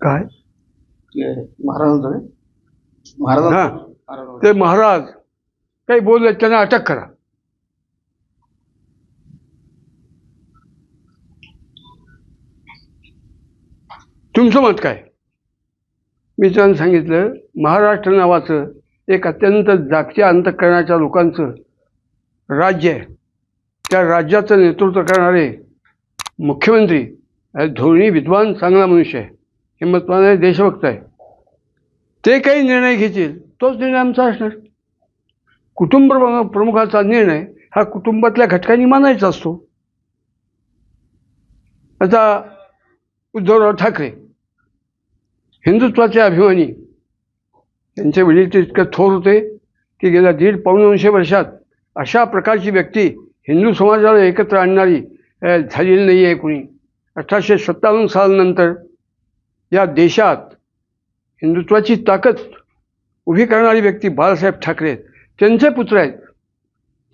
काय? हा. महाराजांचं. ते महाराज काही बोलले त्यांना अटक करा. तुमचं मत काय? मी त्यांना सांगितलं महाराष्ट्र नावाचं एक अत्यंत जागतिक अंतकरणाच्या लोकांचं राज्य आहे. त्या राज्याचं नेतृत्व करणारे मुख्यमंत्री धोरणी विद्वान चांगला मनुष्य आहे. हिंमतवान देशभक्त आहे. ते काही निर्णय घेतील तोच निर्णय आमचा असणार. कुटुंब प्रमुख- प्रमुखाचा निर्णय हा कुटुंबातल्या घटकांनी मानायचा असतो. आता उद्धवराव ठाकरे हिंदुत्वाचे अभिमानी त्यांचे वडील ते इतकं थोर होते की गेल्या दीड पावणे वर्षात अशा प्रकारची व्यक्ती हिंदू समाजाला एकत्र आणणारी झालेली नाही आहे कुणी. अठराशे सत्तावन्न सालनंतर या देशात हिंदुत्वाची ताकद उभी करणारी व्यक्ती बाळासाहेब ठाकरे आहेत. त्यांचे पुत्र आहेत.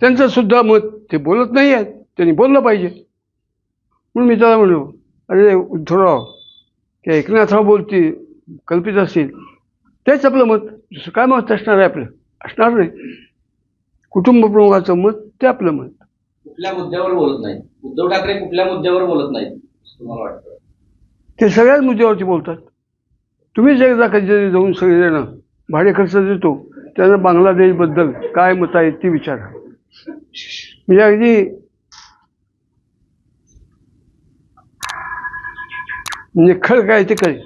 त्यांचं सुद्धा मत ते बोलत नाही आहेत. त्यांनी बोललं पाहिजे. म्हणून मी त्याला म्हणलो अरे उद्धवराव ते एकनाथराव बोलतील कल्पित असतील. तेच आपलं मत. दुसरं काय मत असणार आहे आपलं? असणार नाही. कुटुंब प्रमुखाचं मत ते आपलं मत. कुठल्या मुद्द्यावर बोलत नाही उद्धव ठाकरे कुठल्या मुद्द्यावर बोलत नाहीत? तुम्हाला वाटतं. ते सगळ्याच मुद्द्यावरती बोलतात. तुम्हीच एकदा कधीतरी जाऊन सगळेजण भाडे खर्च देतो त्यांना बांगलादेशबद्दल काय मत आहेत ती विचारा. म्हणजे अगदी निखळ काय ते कळेल.